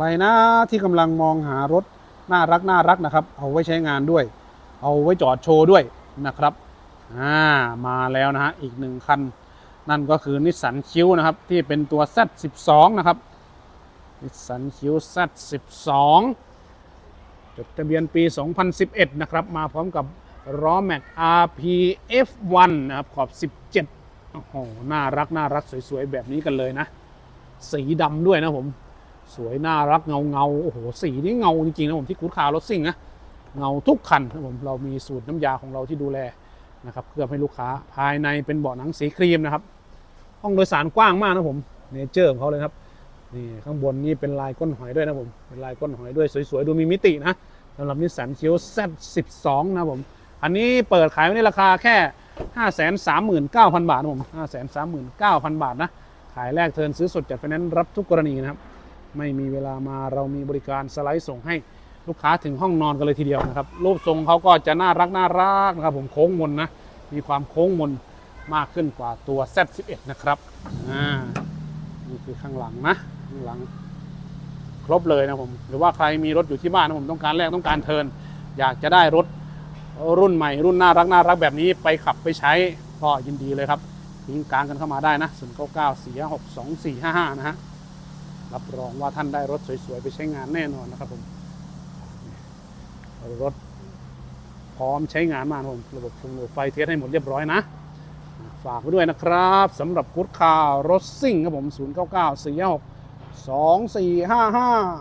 ใครนะที่กำลังมองหารถน่ารักน่ารักนะครับ เอาไว้ใช้งานด้วย เอาไว้จอดโชว์ด้วยนะครับอ่ามาแล้วนะฮะอีกหนึ่งคัน นั่นก็คือนิสสันคิวนะครับ ที่เป็นตัว Z12 นะครับนิสสันคิว Z12 จดทะเบียนปี 2011 นะครับ มาพร้อมกับล้อแม็ก RPF1 นะครับ ขอบ 17 โอ้โห น่ารักน่ารักสวยๆ แบบนี้กันเลยนะ สีดำด้วยนะผม สวยน่ารักเงาเงาโอ้โหสีนี่เงาจริงๆนะผมที่คูดคารถซิ่งนะเงาทุกคันครับผมเรามีสูตรน้ำยาของเราที่ดูแลนะครับเคลือให้ลูกค้าภายในเป็นเบาะหนังสีครีมนะครับ ห้องโดยสารกว้างมากนะผมเนเจอร์ของเขาเลยครับนี่ข้างบนนี่เป็นลายก้นหอยด้วยนะผมเป็นลายก้นหอยด้วยสวยๆดูมีมิตินะสำหรับนิสสันคิว Z12 นะผมอันนี้เปิดขายไว้ในราคาแค่539,000บาทนะผม539,000บาทนะขายแรกเทินซื้อสดจัดไฟแนนซ์รับทุกกรณีนะครับ ไม่มีเวลามาเรามีบริการสไลด์ส่งให้ลูกค้าถึงห้องนอนกันเลยทีเดียวนะครับ รูปทรงเขาก็จะน่ารักน่ารักนะครับ ผมโค้งมนนะ มีความโค้งมนมากขึ้นกว่าตัว Z11 นะครับอ่านี่คือข้างหลังนะข้างหลัง ครบเลยนะผม หรือว่าใครมีรถอยู่ที่บ้านนะผมต้องการแลกต้องการเทินอยากจะได้รถรุ่นใหม่ รุ่นน่ารักน่ารักแบบนี้ไปขับไปใช้ก็ยินดีเลยครับทิ้งกลางกันเข้ามาได้นะ0 9 9 4 6 2 4 5 5นะฮะ รับรองว่าท่านได้รถสวยๆ ไปใช้งานแน่นอนนะครับผมรถพร้อมใช้งานมากนะผมระบบฟงระบบไฟเทสให้หมดเรียบร้อยนะ ฝากไว้ด้วยนะครับสำหรับกุดคารถซิ่งครับผม 0 9 9 4 6 2 4 5 5